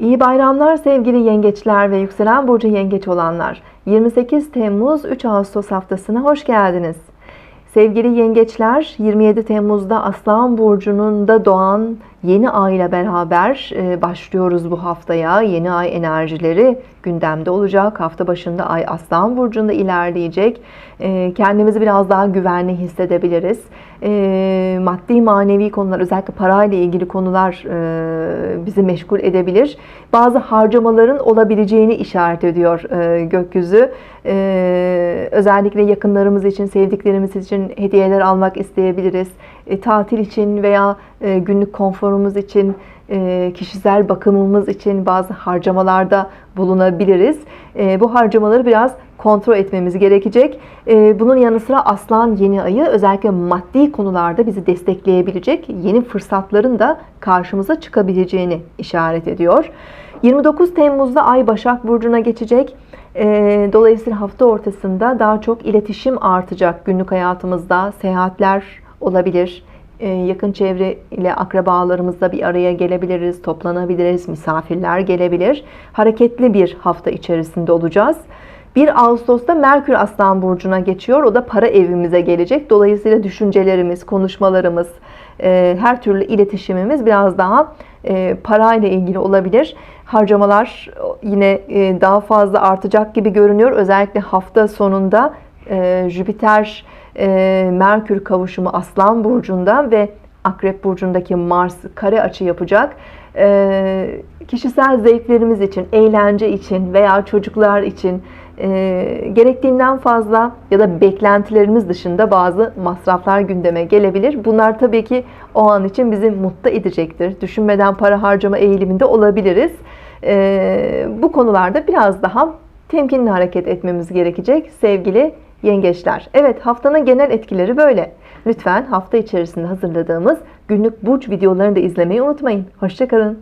İyi bayramlar sevgili yengeçler ve yükselen burcu yengeç olanlar. 28 Temmuz 3 Ağustos haftasına hoş geldiniz. Sevgili yengeçler 27 Temmuz'da Aslan Burcu'nun da doğan yeni ay ile beraber e, başlıyoruz bu haftaya. Yeni ay enerjileri gündemde olacak. Hafta başında ay Aslan Burcu'nda ilerleyecek. E, Kendimizi biraz daha güvenli hissedebiliriz. E, Maddi manevi konular özellikle parayla ilgili konular bizi meşgul edebilir. Bazı harcamaların olabileceğini işaret ediyor gökyüzü. Özellikle yakınlarımız için, sevdiklerimiz için hediyeler almak isteyebiliriz. Tatil için veya günlük konforumuz için, e, kişisel bakımımız için bazı harcamalarda bulunabiliriz. E, Bu harcamaları biraz kontrol etmemiz gerekecek. E, Bunun yanı sıra Aslan yeni ayı özellikle maddi konularda bizi destekleyebilecek yeni fırsatların da karşımıza çıkabileceğini işaret ediyor. 29 Temmuz'da Ay Başak Burcu'na geçecek. Dolayısıyla hafta ortasında daha çok iletişim artacak günlük hayatımızda. Seyahatler olabilir. E, Yakın çevre ile akrabalarımızla bir araya gelebiliriz, toplanabiliriz, misafirler gelebilir. Hareketli bir hafta içerisinde olacağız. 1 Ağustos'ta Merkür Aslan Burcu'na geçiyor. O da para evimize gelecek. Dolayısıyla düşüncelerimiz, konuşmalarımız, e, her türlü iletişimimiz biraz daha e, parayla ilgili olabilir. Harcamalar yine e, daha fazla artacak gibi görünüyor. Özellikle hafta sonunda e, Jüpiter e, Merkür kavuşumu Aslan Burcu'nda ve Akrep Burcu'ndaki Mars kare açı yapacak. E, kişisel zevklerimiz için, eğlence için veya çocuklar için e, gerektiğinden fazla ya da beklentilerimiz dışında bazı masraflar gündeme gelebilir. Bunlar tabii ki o an için bizi mutlu edecektir. Düşünmeden para harcama eğiliminde olabiliriz. E, bu konularda biraz daha temkinli hareket etmemiz gerekecek sevgili yengeçler. Evet haftanın genel etkileri böyle. Lütfen hafta içerisinde hazırladığımız günlük burç videolarını da izlemeyi unutmayın. Hoşçakalın.